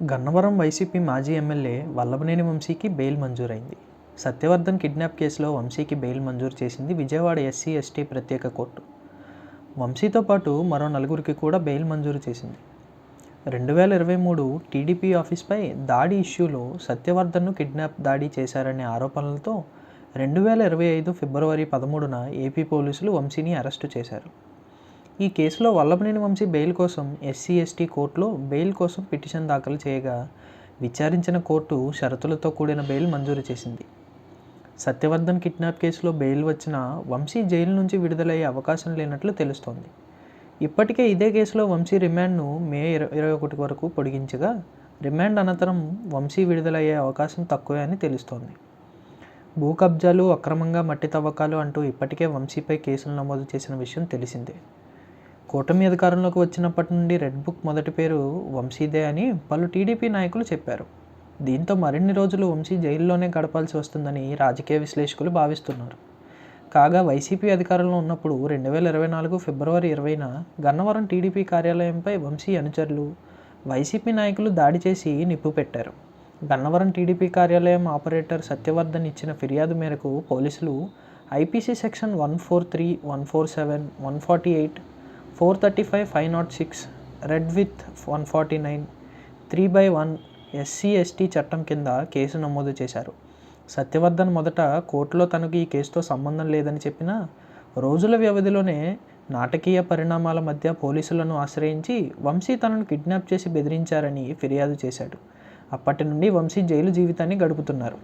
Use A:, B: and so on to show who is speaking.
A: Gannavaram YCP మాజీ MLA Vallabhaneni వంశీకి bail మంజూరైంది. Satyavardhan kidnap కేసులో వంశీకి బెయిల్ మంజూరు చేసింది విజయవాడ ఎస్సీ ఎస్టీ ప్రత్యేక కోర్టు. వంశీతో పాటు మరో నలుగురికి కూడా బెయిల్ మంజూరు చేసింది. రెండు వేల ఇరవై మూడు టీడీపీ ఆఫీస్పై దాడి ఇష్యూలో సత్యవర్ధన్ను కిడ్నాప్ దాడి చేశారనే ఆరోపణలతో రెండు వేల ఇరవై ఐదు ఫిబ్రవరి పదమూడున ఏపీ పోలీసులు వంశీని అరెస్టు చేశారు. ఈ కేసులో వల్లభనేని వంశీ బెయిల్ కోసం ఎస్సీ ఎస్టీ కోర్టులో బెయిల్ కోసం పిటిషన్ దాఖలు చేయగా విచారించిన కోర్టు షరతులతో కూడిన బెయిల్ మంజూరు చేసింది. సత్యవర్ధన్ కిడ్నాప్ కేసులో బెయిల్ వచ్చిన వంశీ జైలు నుంచి విడుదలయ్యే అవకాశం లేనట్లు తెలుస్తోంది. ఇప్పటికే ఇదే కేసులో వంశీ రిమాండ్ను మే ఇరవై ఇరవై ఒకటి వరకు పొడిగించగా రిమాండ్ అనంతరం వంశీ విడుదలయ్యే అవకాశం తక్కువే అని తెలుస్తోంది. భూ కబ్జాలు అక్రమంగా మట్టి తవ్వకాలు అంటూ ఇప్పటికే వంశీపై కేసులు నమోదు చేసిన విషయం తెలిసిందే. కూటమి అధికారంలోకి వచ్చినప్పటి నుండి రెడ్ బుక్ మొదటి పేరు వంశీదే అని పలు టీడీపీ నాయకులు చెప్పారు. దీంతో మరిన్ని రోజులు వంశీ జైల్లోనే గడపాల్సి వస్తుందని రాజకీయ విశ్లేషకులు భావిస్తున్నారు. కాగా వైసీపీ అధికారంలో ఉన్నప్పుడు రెండు వేల ఇరవై నాలుగు ఫిబ్రవరి ఇరవైన గన్నవరం టీడీపీ కార్యాలయంపై వంశీ అనుచరులు వైసీపీ నాయకులు దాడి చేసి నిప్పు పెట్టారు. గన్నవరం టీడీపీ కార్యాలయం ఆపరేటర్ సత్యవర్ధన్ ఇచ్చిన ఫిర్యాదు మేరకు పోలీసులు IPC section one four three one four seven one forty eight four thirty five five naught six read with one forty nine three by one SC ST చట్టం కింద కేసు నమోదు చేశారు. సత్యవర్ధన్ మొదట కోర్టులో తనకు ఈ కేసుతో సంబంధం లేదని చెప్పినా రోజుల వ్యవధిలోనే నాటకీయ పరిణామాల మధ్య పోలీసులను ఆశ్రయించి వంశీ తనను కిడ్నాప్ చేసి బెదిరించారని ఫిర్యాదు చేశాడు. అప్పటి నుండి వంశీ జైలు జీవితాన్ని గడుపుతున్నారు.